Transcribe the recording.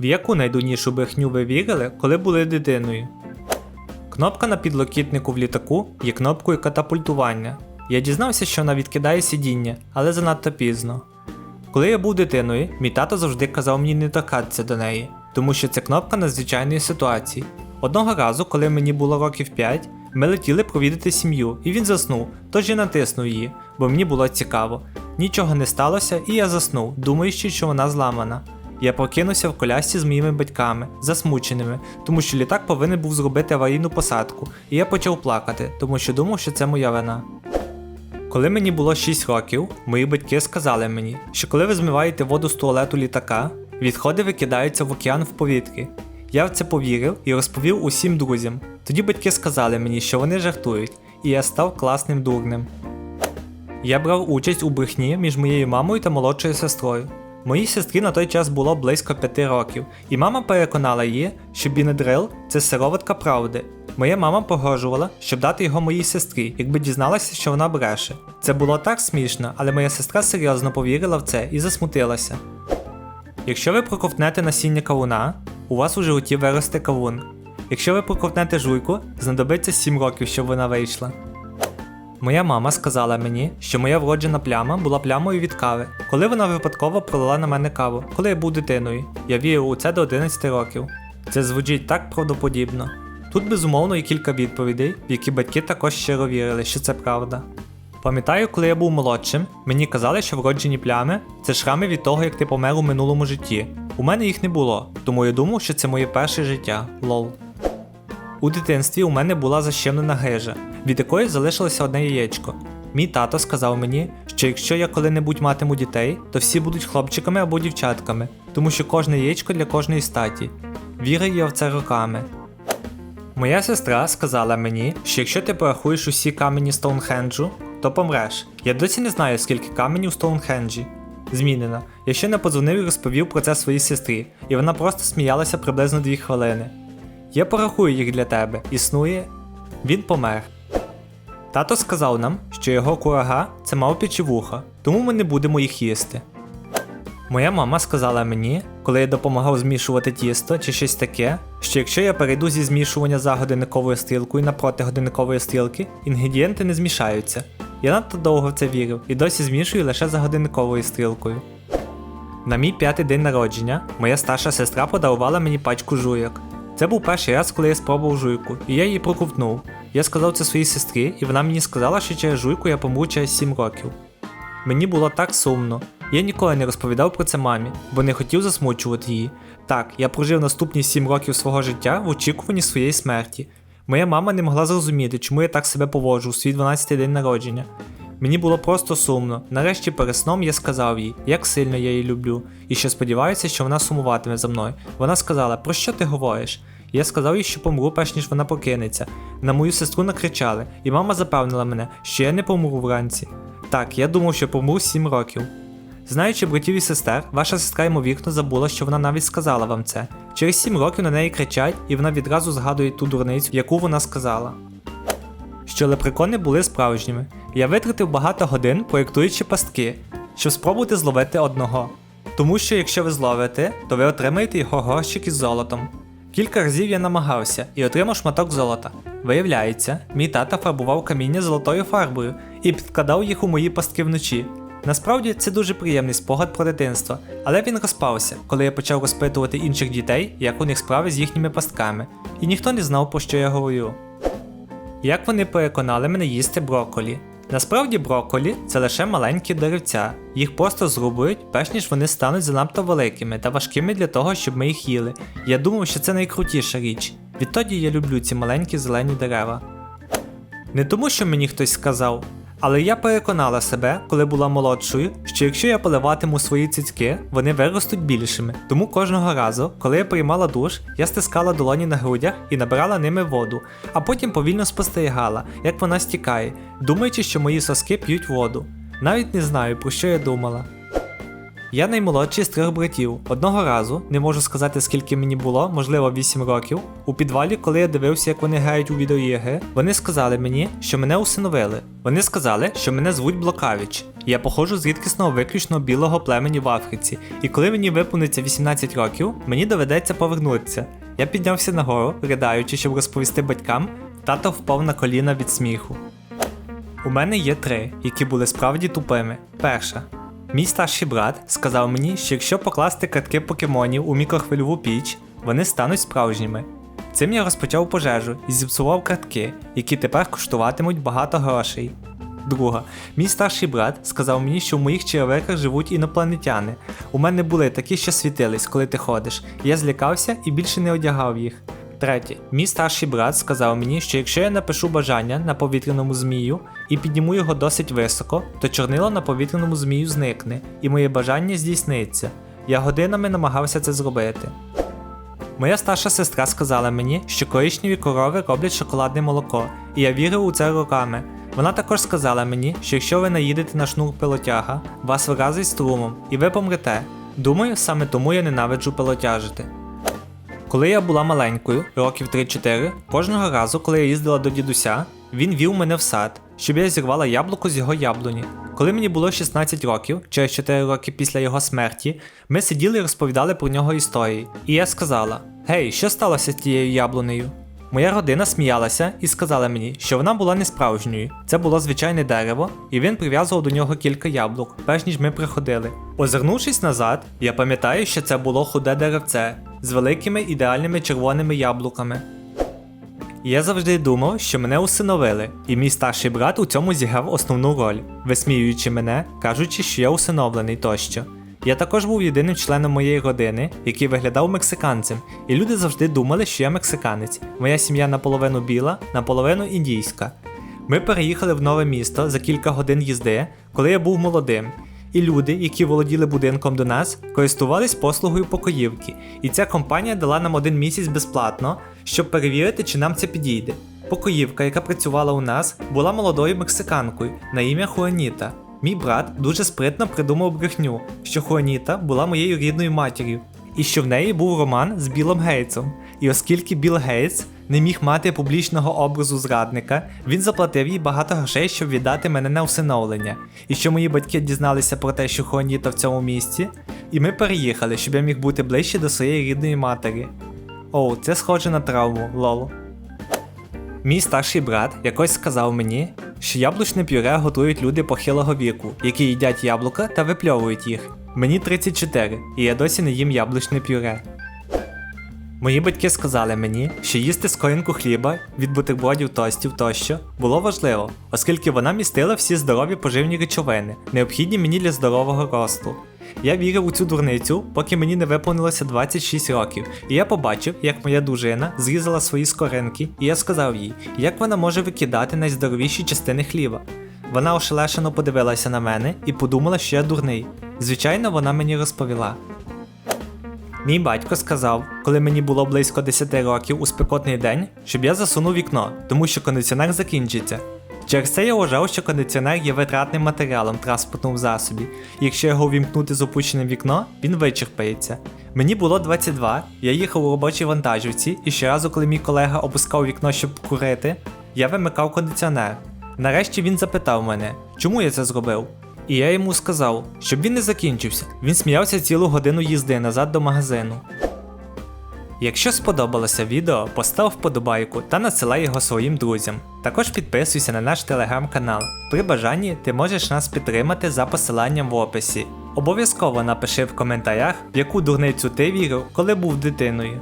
В яку найдурнішу брехню ви вірили, коли були дитиною? Кнопка на підлокітнику в літаку є кнопкою катапультування. Я дізнався, що вона відкидає сидіння, але занадто пізно. Коли я був дитиною, мій тато завжди казав мені не торкатися до неї, тому що це кнопка надзвичайної ситуації. Одного разу, коли мені було років 5, ми летіли провідати сім'ю, і він заснув, тож я натиснув її, бо мені було цікаво. Нічого не сталося, і я заснув, думаючи, що вона зламана. Я прокинувся в колясці з моїми батьками, засмученими, тому що літак повинен був зробити аварійну посадку, і я почав плакати, тому що думав, що це моя вина. Коли мені було 6 років, мої батьки сказали мені, що коли ви змиваєте воду з туалету літака, відходи викидаються в океан в повітрі. Я в це повірив і розповів усім друзям. Тоді батьки сказали мені, що вони жартують, і я став класним дурнем. Я брав участь у брехні між моєю мамою та молодшою сестрою. Моїй сестрі на той час було близько 5 років, і мама переконала її, що бінедрил це сироватка правди. Моя мама погрожувала, щоб дати його моїй сестрі, якби дізналася, що вона бреше. Це було так смішно, але моя сестра серйозно повірила в це і засмутилася. Якщо ви проковтнете насіння кавуна, у вас у животі виросте кавун. Якщо ви проковтнете жуйку, знадобиться 7 років, щоб вона вийшла. Моя мама сказала мені, що моя вроджена пляма була плямою від кави, коли вона випадково пролила на мене каву, коли я був дитиною. Я вірив у це до 11 років. Це звучить так правдоподібно. Тут безумовно є кілька відповідей, в які батьки також щиро вірили, що це правда. Пам'ятаю, коли я був молодшим, мені казали, що вроджені плями це шрами від того, як ти помер у минулому житті. У мене їх не було, тому я думав, що це моє перше життя. Лол. У дитинстві у мене була защемлена грижа, від якої залишилося одне яєчко. Мій тато сказав мені, що якщо я коли-небудь матиму дітей, то всі будуть хлопчиками або дівчатками, тому що кожне яєчко для кожної статі. Вірив я в це роками. Моя сестра сказала мені, що якщо ти порахуєш усі камені Стоунхенджу, то помреш. Я досі не знаю, скільки каменів у Стоунхенджі. Змінено. Я ще не подзвонив і розповів про це своїй сестрі, і вона просто сміялася приблизно 2 хвилини. Я порахую їх для тебе. Існує. Він помер. Тато сказав нам, що його курага це мавпічі вуха, тому ми не будемо їх їсти. Моя мама сказала мені, коли я допомагав змішувати тісто чи щось таке, що якщо я перейду зі змішування за годинниковою стрілкою на проти годинникової стрілки, інгредієнти не змішаються. Я надто довго в це вірив і досі змішую лише за годинниковою стрілкою. На мій п'ятий день народження моя старша сестра подарувала мені пачку жуйок. Це був перший раз, коли я спробував жуйку, і я її проковтнув. Я сказав це своїй сестрі, і вона мені сказала, що через жуйку я помру через 7 років. Мені було так сумно. Я ніколи не розповідав про це мамі, бо не хотів засмучувати її. Так, я прожив наступні 7 років свого життя в очікуванні своєї смерті. Моя мама не могла зрозуміти, чому я так себе поводжу у свій 12-й день народження. Мені було просто сумно. Нарешті перед сном я сказав їй, як сильно я її люблю, і що сподіваюся, що вона сумуватиме за мною. Вона сказала, про що ти говориш? Я сказав їй, що помру, перш ніж вона покинеться. На мою сестру накричали, і мама запевнила мене, що я не помру вранці. Так, я думав, що помру 7 років. Знаючи братів і сестер, ваша сестра ймовірно забула, що вона навіть сказала вам це. Через 7 років на неї кричать, і вона відразу згадує ту дурницю, яку вона сказала. Що лепрекони були справжніми. Я витратив багато годин, проєктуючи пастки, щоб спробувати зловити одного. Тому що якщо ви зловите, то ви отримаєте його горщик із золотом. Кілька разів я намагався і отримав шматок золота. Виявляється, мій тата фарбував каміння золотою фарбою і підкладав їх у мої пастки вночі. Насправді це дуже приємний спогад про дитинство, але він розпався, коли я почав розпитувати інших дітей, як у них справи з їхніми пастками, і ніхто не знав, про що я говорю. Як вони переконали мене їсти брокколі. Насправді брокколі це лише маленькі деревця, їх просто зрубують, перш ніж вони стануть занадто великими та важкими для того, щоб ми їх їли. Я думав, що це найкрутіша річ. Відтоді я люблю ці маленькі зелені дерева. Не тому, що мені хтось сказав, але я переконала себе, коли була молодшою, що якщо я поливатиму свої цицьки, вони виростуть більшими. Тому кожного разу, коли я приймала душ, я стискала долоні на грудях і набирала ними воду, а потім повільно спостерігала, як вона стікає, думаючи, що мої соски п'ють воду. Навіть не знаю, про що я думала. Я наймолодший з трьох братів. Одного разу, не можу сказати скільки мені було, можливо 8 років. У підвалі, коли я дивився, як вони грають у відеоігри, вони сказали мені, що мене усиновили. Вони сказали, що мене звуть Блокавіч. Я походжу з рідкісного виключно білого племені в Африці, і коли мені виповниться 18 років, мені доведеться повернутися. Я піднявся нагору, ридаючи, щоб розповісти батькам, тато впав на коліна від сміху. У мене є три, які були справді тупими. Перша. Мій старший брат сказав мені, що якщо покласти картки покемонів у мікрохвильову піч, вони стануть справжніми. Цим я розпочав пожежу і зіпсував картки, які тепер коштуватимуть багато грошей. Друга, мій старший брат сказав мені, що в моїх черевиках живуть інопланетяни. У мене були такі, що світились, коли ти ходиш. Я злякався і більше не одягав їх. Третє, мій старший брат сказав мені, що якщо я напишу бажання на повітряному змію і підніму його досить високо, то чорнило на повітряному змію зникне, і моє бажання здійсниться. Я годинами намагався це зробити. Моя старша сестра сказала мені, що коричневі корови роблять шоколадне молоко, і я вірив у це роками. Вона також сказала мені, що якщо ви наїдете на шнур пилотяга, вас вразить струмом, і ви помрете. Думаю, саме тому я ненавиджу пилотяжити. Коли я була маленькою, років 3-4, кожного разу, коли я їздила до дідуся, він вів мене в сад, щоб я зірвала яблуко з його яблуні. Коли мені було 16 років, через 4 роки після його смерті, ми сиділи і розповідали про нього історії. І я сказала: Гей, що сталося з тією яблунею? Моя родина сміялася і сказала мені, що вона була не справжньою. Це було звичайне дерево, і він прив'язував до нього кілька яблук, перш ніж ми приходили. Озирнувшись назад, я пам'ятаю, що це було худе деревце з великими ідеальними червоними яблуками. Я завжди думав, що мене усиновили, і мій старший брат у цьому зіграв основну роль, висміюючи мене, кажучи, що я усиновлений тощо. Я також був єдиним членом моєї родини, який виглядав мексиканцем, і люди завжди думали, що я мексиканець. Моя сім'я наполовину біла, наполовину індійська. Ми переїхали в нове місто за кілька годин їзди, коли я був молодим. І люди, які володіли будинком до нас, користувались послугою покоївки, і ця компанія дала нам один місяць безплатно, щоб перевірити, чи нам це підійде. Покоївка, яка працювала у нас, була молодою мексиканкою на ім'я Хуаніта. Мій брат дуже спритно придумав брехню, що Хуаніта була моєю рідною матір'ю, і що в неї був роман з Білом Гейтсом. І оскільки Біл Гейтс не міг мати публічного образу зрадника, він заплатив їй багато грошей, щоб віддати мене на усиновлення. І що мої батьки дізналися про те, що Хуаніта в цьому місці, і ми переїхали, щоб я міг бути ближче до своєї рідної матері. Оу, це схоже на травму, лол. Мій старший брат якось сказав мені, що яблучне пюре готують люди похилого віку, які їдять яблука та випльовують їх. Мені 34, і я досі не їм яблучне пюре. Мої батьки сказали мені, що їсти скоринку хліба від бутербродів тостів тощо було важливо, оскільки вона містила всі здорові поживні речовини, необхідні мені для здорового росту. Я вірив у цю дурницю, поки мені не виповнилося 26 років, і я побачив, як моя дружина зрізала свої скоринки, і я сказав їй, як вона може викидати найздоровіші частини хліба. Вона ошелешено подивилася на мене і подумала, що я дурний. Звичайно, вона мені розповіла. Мій батько сказав, коли мені було близько 10 років у спекотний день, щоб я засунув вікно, тому що кондиціонер закінчиться. Через це я вважав, що кондиціонер є витратним матеріалом транспортному засобі, і якщо його вімкнути з опущеним вікно, він вичерпається. Мені було 22, я їхав у робочій вантажівці, і щоразу, коли мій колега опускав вікно, щоб курити, я вимикав кондиціонер. Нарешті він запитав мене, чому я це зробив. І я йому сказав, щоб він не закінчився. Він сміявся цілу годину їзди назад до магазину. Якщо сподобалося відео, постав вподобайку та надсилай його своїм друзям. Також підписуйся на наш телеграм-канал. При бажанні ти можеш нас підтримати за посиланням в описі. Обов'язково напиши в коментарях, в яку дурницю ти вірив, коли був дитиною.